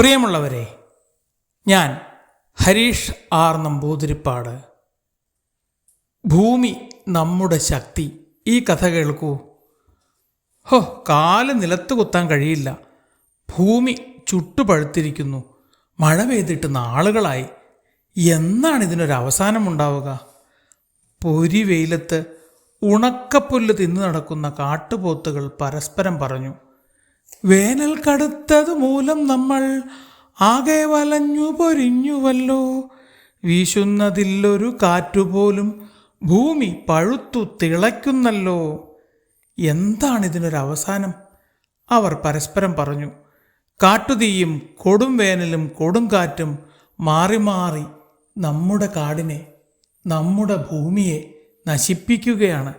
പ്രിയമുള്ളവരെ ഞാൻ ഹരീഷ് ആർ നമ്പൂതിരിപ്പാട്. ഭൂമി നമ്മുടെ ശക്തി. ഈ കഥ കേൾക്കൂ. ഹോ കാൽ നിലത്ത് കുത്താൻ കഴിയില്ല. ഭൂമി ചുട്ടുപഴുത്തിരിക്കുന്നു മഴ പെയ്തിട്ട് നാളുകളായി. എന്നാണ് ഇതിനൊരു അവസാനം ഉണ്ടാവുക പൊരി വെയിലത്ത് ഉണക്കപ്പുല്ല് തിന്നു നടക്കുന്ന കാട്ടുപോത്തുകൾ പരസ്പരം പറഞ്ഞു. വേനൽ കടുത്തത് മൂലം നമ്മൾ ആകെ വലഞ്ഞു പൊരിഞ്ഞുവല്ലോ. വീശുന്നതില്ലൊരു കാറ്റുപോലും ഭൂമി പഴുത്തു തിളയ്ക്കുന്നല്ലോ. എന്താണിതിനൊരവസാനം? അവർ പരസ്പരം പറഞ്ഞു കാട്ടുതീയും കൊടും വേനലും കൊടും കാറ്റും മാറി മാറി നമ്മുടെ കാടിനെ നമ്മുടെ ഭൂമിയെ നശിപ്പിക്കുകയാണ്.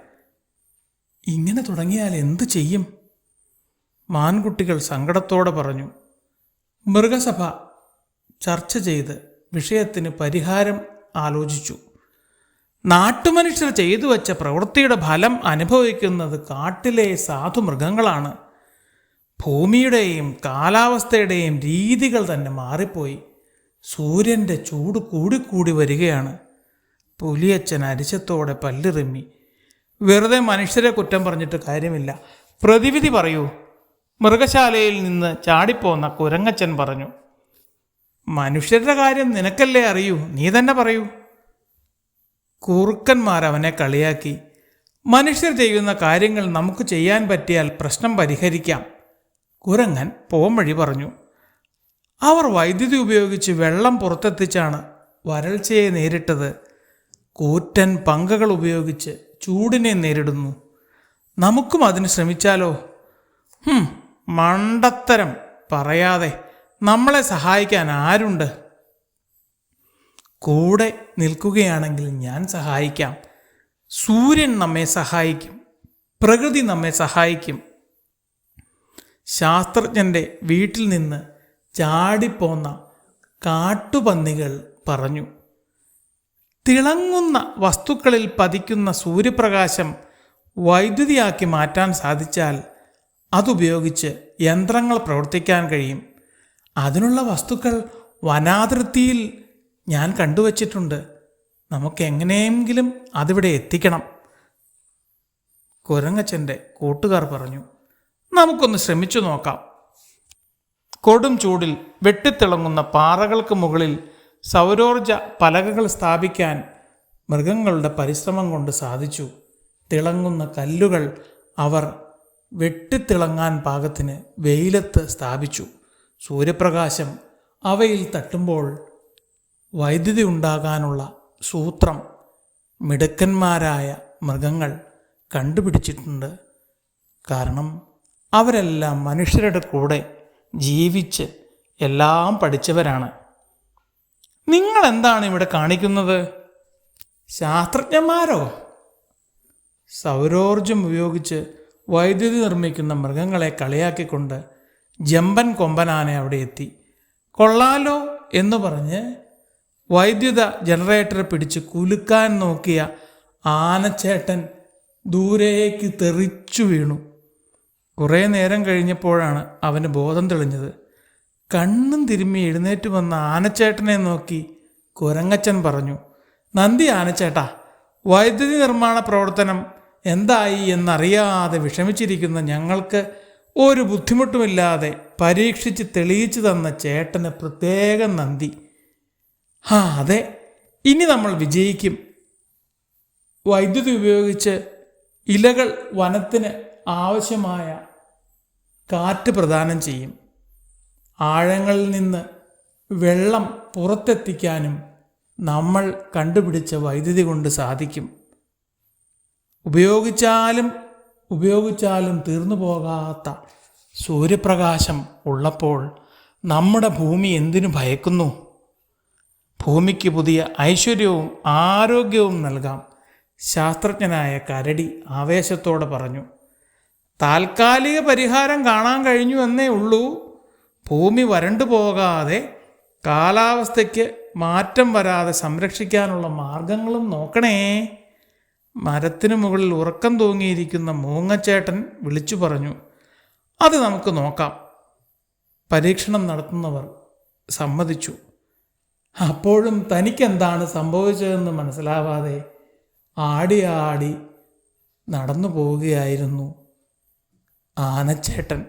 ഇങ്ങനെ തുടങ്ങിയാൽ എന്തു ചെയ്യും? മാൻകുട്ടികൾ സങ്കടത്തോടെ പറഞ്ഞു മൃഗസഭ ചർച്ച ചെയ്ത് വിഷയത്തിന് പരിഹാരം ആലോചിച്ചു. നാട്ടുമനുഷ്യർ ചെയ്തു വച്ച പ്രവൃത്തിയുടെ ഫലം അനുഭവിക്കുന്നത് കാട്ടിലെ സാധു മൃഗങ്ങളാണ് ഭൂമിയുടെയും കാലാവസ്ഥയുടെയും രീതികൾ തന്നെ മാറിപ്പോയി. സൂര്യന്റെ ചൂട് കൂടിക്കൂടി വരികയാണ്. പുലിയച്ചൻ അരിശത്തോടെ പല്ലിറിമ്മി വെറുതെ മനുഷ്യരെ കുറ്റം പറഞ്ഞിട്ട് കാര്യമില്ല. പ്രതിവിധി പറയൂ. മൃഗശാലയിൽ നിന്ന് ചാടിപ്പോന്ന കുരങ്ങച്ചൻ പറഞ്ഞു മനുഷ്യരുടെ കാര്യം നിനക്കല്ലേ അറിയൂ? നീ തന്നെ പറയൂ. കുറുക്കന്മാർ അവനെ കളിയാക്കി മനുഷ്യർ ചെയ്യുന്ന കാര്യങ്ങൾ നമുക്ക് ചെയ്യാൻ പറ്റിയാൽ പ്രശ്നം പരിഹരിക്കാം. കുരങ്ങൻ പോംവഴി പറഞ്ഞു അവർ വൈദ്യുതി ഉപയോഗിച്ച് വെള്ളം പുറത്തെത്തിച്ചാണ് വരൾച്ചയെ നേരിട്ടത്. കൂറ്റൻ പങ്കകൾ ഉപയോഗിച്ച് ചൂടിനെ നേരിടുന്നു. നമുക്കും അതിന് ശ്രമിച്ചാലോ? ഹും, മണ്ടത്തരം പറയാതെ നമ്മളെ സഹായിക്കാൻ ആരുണ്ട്? കൂടെ നിൽക്കുകയാണെങ്കിൽ ഞാൻ സഹായിക്കാം. സൂര്യൻ നമ്മെ സഹായിക്കും. പ്രകൃതി നമ്മെ സഹായിക്കും. ശാസ്ത്രജ്ഞന്റെ വീട്ടിൽ നിന്ന് ചാടിപ്പോന്ന കാട്ടുപന്നികൾ പറഞ്ഞു തിളങ്ങുന്ന വസ്തുക്കളിൽ പതിക്കുന്ന സൂര്യപ്രകാശം വൈദ്യുതിയാക്കി മാറ്റാൻ സാധിച്ചാൽ അതുപയോഗിച്ച് യന്ത്രങ്ങൾ പ്രവർത്തിക്കാൻ കഴിയും. അതിനുള്ള വസ്തുക്കൾ വനാതിർത്തിയിൽ ഞാൻ കണ്ടുവച്ചിട്ടുണ്ട്. നമുക്ക് എങ്ങനെയെങ്കിലും അതിവിടെ എത്തിക്കണം. കുരങ്ങച്ചന്റെ കൂട്ടുകാർ പറഞ്ഞു നമുക്കൊന്ന് ശ്രമിച്ചു നോക്കാം. കൊടും ചൂടിൽ വെട്ടിത്തിളങ്ങുന്ന പാറകൾക്ക് മുകളിൽ സൗരോർജ പലകകൾ സ്ഥാപിക്കാൻ മൃഗങ്ങളുടെ പരിശ്രമം കൊണ്ട് സാധിച്ചു. തിളങ്ങുന്ന കല്ലുകൾ അവർ വെട്ടിത്തിളങ്ങാൻ പാകത്തിന് വെയിലത്ത് സ്ഥാപിച്ചു. സൂര്യപ്രകാശം അവയിൽ തട്ടുമ്പോൾ വൈദ്യുതി ഉണ്ടാകാനുള്ള സൂത്രം മിടുക്കന്മാരായ മൃഗങ്ങൾ കണ്ടുപിടിച്ചിട്ടുണ്ട്. കാരണം അവരെല്ലാം മനുഷ്യരുടെ കൂടെ ജീവിച്ച് എല്ലാം പഠിച്ചവരാണ്. നിങ്ങൾ എന്താണ് ഇവിടെ കാണിക്കുന്നത്? ശാസ്ത്രജ്ഞന്മാരോ? സൗരോർജം ഉപയോഗിച്ച് വൈദ്യുതി നിർമ്മിക്കുന്ന മൃഗങ്ങളെ കളിയാക്കിക്കൊണ്ട് ജമ്പൻ കൊമ്പനാന അവിടെ എത്തി. കൊള്ളാലോ എന്ന് പറഞ്ഞ് വൈദ്യുത ജനറേറ്റർ പിടിച്ച് കുലുക്കാൻ നോക്കിയ ആനച്ചേട്ടൻ ദൂരേക്ക് തെറിച്ചു വീണു. കുറേ നേരം കഴിഞ്ഞപ്പോഴാണ് അവന് ബോധം തെളിഞ്ഞത്. കണ്ണും തിരുമ്മി എഴുന്നേറ്റ് വന്ന ആനച്ചേട്ടനെ നോക്കി കുരങ്ങച്ചൻ പറഞ്ഞു നന്ദി ആനച്ചേട്ടാ വൈദ്യുതി നിർമ്മാണ പ്രവർത്തനം എന്തായി എന്നറിയാതെ വിഷമിച്ചിരിക്കുന്ന ഞങ്ങൾക്ക് ഒരു ബുദ്ധിമുട്ടുമില്ലാതെ പരീക്ഷിച്ച് തെളിയിച്ചു തന്ന ചേട്ടന് പ്രത്യേകം നന്ദി. ആ അതെ. ഇനി നമ്മൾ വിജയിക്കും. വൈദ്യുതി ഉപയോഗിച്ച് ഇലകൾ വനത്തിന് ആവശ്യമായ കാറ്റ് പ്രദാനം ചെയ്യും. ആഴങ്ങളിൽ നിന്ന് വെള്ളം പുറത്തെത്തിക്കാനും നമ്മൾ കണ്ടുപിടിച്ച വൈദ്യുതി കൊണ്ട് സാധിക്കും. ഉപയോഗിച്ചാലും ഉപയോഗിച്ചാലും തീർന്നു പോകാത്ത സൂര്യപ്രകാശം ഉള്ളപ്പോൾ നമ്മുടെ ഭൂമി എന്തിനു ഭയക്കുന്നു? ഭൂമിക്ക് പുതിയ ഐശ്വര്യവും ആരോഗ്യവും നൽകാം ശാസ്ത്രജ്ഞനായ കരടി ആവേശത്തോടെ പറഞ്ഞു. താൽക്കാലിക പരിഹാരം കാണാൻ കഴിഞ്ഞു എന്നേ ഉള്ളൂ. ഭൂമി വരണ്ടു പോകാതെ കാലാവസ്ഥയ്ക്ക് മാറ്റം വരാതെ സംരക്ഷിക്കാനുള്ള മാർഗങ്ങളും നോക്കണേ. മരത്തിനു മുകളിൽ ഉറക്കം തൂങ്ങിയിരിക്കുന്ന മൂങ്ങച്ചേട്ടൻ വിളിച്ചു പറഞ്ഞു അത് നമുക്ക് നോക്കാം. പരീക്ഷണം നടത്തുന്നവർ സമ്മതിച്ചു. അപ്പോഴും തനിക്കെന്താണ് സംഭവിച്ചതെന്ന് മനസ്സിലാവാതെ ആടി ആടി നടന്നു പോവുകയായിരുന്നു ആനച്ചേട്ടൻ.